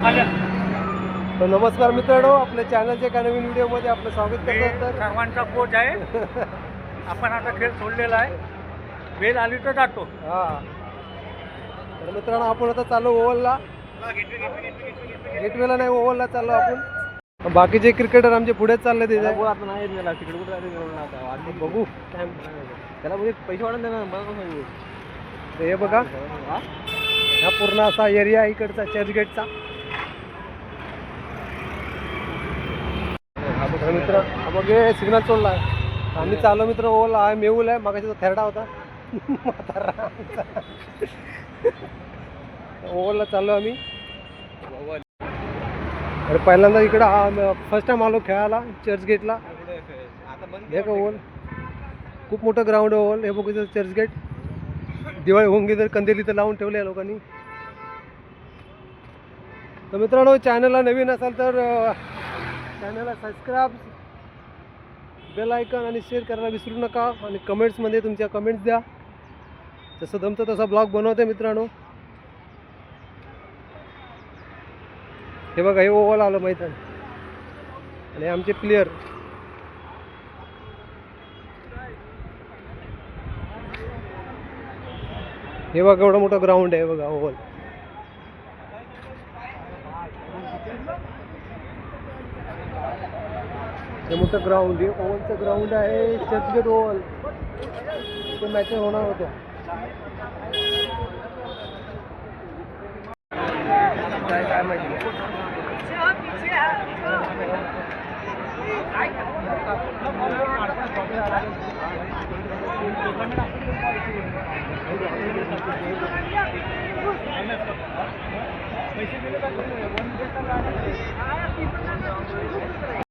तर नमस्कार मित्रांनो आपल्या चॅनलच्या एका नवीन व्हिडिओमध्ये आपलं स्वागत करतो तर. सर्वांचा कोच आहे. आपण आता खेळ सोडलेला आहे. वेळ आली तर जातो. हा. तर मित्रांनो आपण आता चालू ओव्हलला. गेटवेला नाही ओव्हलला चाललो आपण. बाकीचे क्रिकेटर आमचे पुढेच चालले वाढली बघू. त्याला म्हणजे पैसे वाढून देणार हे बघा. हा? पूर्ण असा एरिया आहे इकडचा चर्चगेटचा तर मित्र मग हे सिग्नल सोडला आहे आम्ही चाललो मित्र ओला आहे मेऊल आहे मग थेरडा होता. ओला चाललो आम्ही. अरे पहिल्यांदा इकडं फर्स्ट टाइम आलो खेळायला चर्चगेटला गेटला हे का ओव्हल खूप मोठं ग्राउंड आहे ओव्हल हे बघू चर्च चर्चगेट दिवाळी होऊन गेली तर कंदेली तर लावून ठेवले लोकांनी. तर मित्रांनो चॅनलला नवीन असाल तर चॅनलला सबस्क्राईब बेल आयकन आणि शेअर करायला विसरू नका आणि कमेंट्समध्ये तुमच्या कमेंट्स द्या. जसं जमतं तसा ब्लॉग बनवते मित्रांनो. हे बघा हे ओव्हल आलं माहीत आहे. आणि आमचे प्लेयर हे बघा एवढं मोठं ग्राउंड आहे बघा ओव्हल हे मोठं ग्राउंड आहे ओव्हलचं ग्राउंड आहे चर्चगेट ओव्हल ते मॅचेस होणार होत्या काय काय माहिती